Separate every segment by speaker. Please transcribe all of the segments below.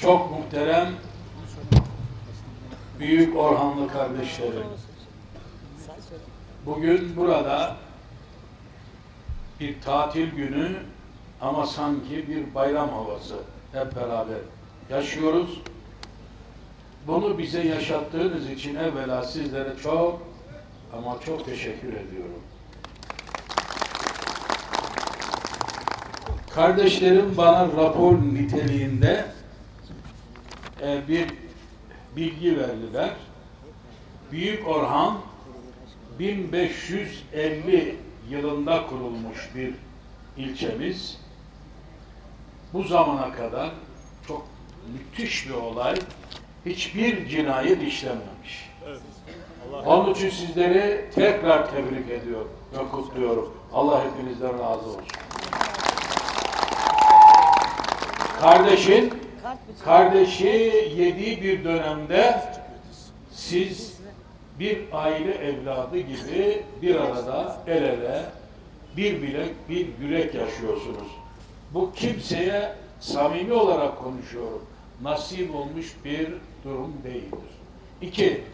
Speaker 1: çok muhterem büyük Orhanlı kardeşlerim. Bugün burada bir tatil günü ama sanki bir bayram havası hep beraber yaşıyoruz. Bunu bize yaşattığınız için evvela sizlere çok ama çok teşekkür ediyorum. Kardeşlerim bana rapor niteliğinde e, bir bilgi verdiler. Büyük Orhan 1550 yılında kurulmuş bir ilçemiz. Bu zamana kadar çok müthiş bir olay. Hiçbir cinayet işlenmemiş. Onun için sizleri tekrar tebrik ediyorum ve kutluyorum. Allah hepinizden razı olsun. Kardeşin, kardeşi yediği bir dönemde siz bir aile evladı gibi bir arada el ele bir bilek bir yürek yaşıyorsunuz. Bu kimseye samimi olarak konuşuyorum. Nasip olmuş bir durum değildir. İki,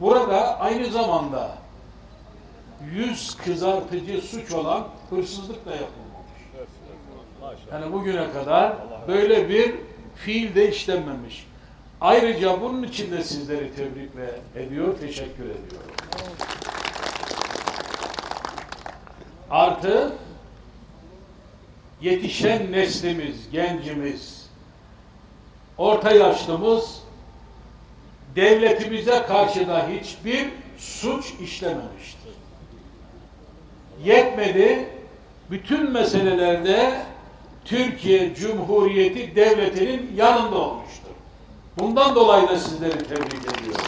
Speaker 1: burada aynı zamanda yüz kızartıcı suç olan hırsızlık da yapılmamış. Yani bugüne kadar böyle bir fiil de işlenmemiş. Ayrıca bunun için de sizleri tebrik ve ediyor, teşekkür ediyorum. Artı yetişen neslimiz, gencimiz, orta yaşlımız devletimize karşı da hiçbir suç işlememiştir. Yetmedi, bütün meselelerde Türkiye Cumhuriyeti Devleti'nin yanında olmuştur. Bundan dolayı da sizleri tebrik ediyorum.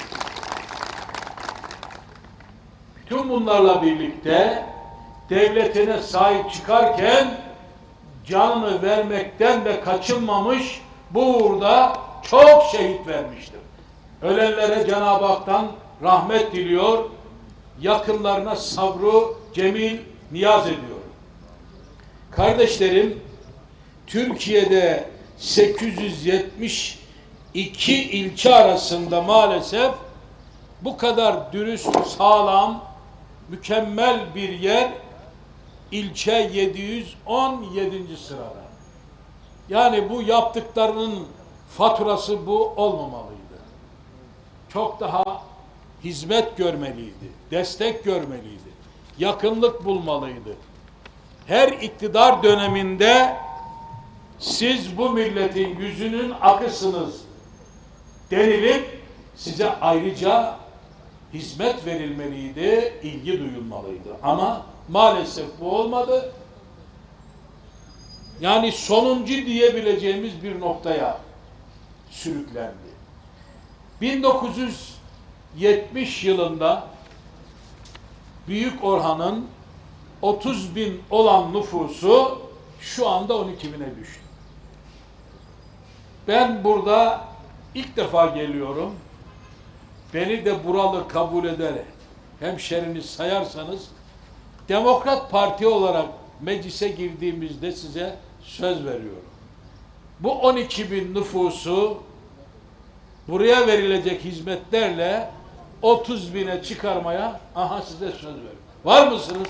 Speaker 1: Tüm bunlarla birlikte devletine sahip çıkarken canını vermekten de kaçınmamış, bu uğurda çok şehit vermiştir. Ölenlere Cenab-ı Hak'tan rahmet diliyor, yakınlarına sabru, cemil, niyaz ediyorum. Kardeşlerim, Türkiye'de 872 ilçe arasında maalesef bu kadar dürüst, sağlam, mükemmel bir yer ilçe 717. sırada. Yani bu yaptıklarının faturası bu olmamalıydı. Çok daha hizmet görmeliydi, destek görmeliydi, yakınlık bulmalıydı. Her iktidar döneminde siz bu milletin yüzünün akısınız denilip size ayrıca hizmet verilmeliydi, ilgi duyulmalıydı. Ama maalesef bu olmadı. Yani sonuncu diyebileceğimiz bir noktaya sürüklendi. 1970 yılında Büyük Orhan'ın 30 bin olan nüfusu şu anda 12 bine düştü. Ben burada ilk defa geliyorum. Beni de buralı kabul ederek hemşeriniz sayarsanız Demokrat Parti olarak meclise girdiğimizde size söz veriyorum. Bu 12 bin nüfusu buraya verilecek hizmetlerle 30 bine çıkarmaya aha size söz veriyorum. Var mısınız?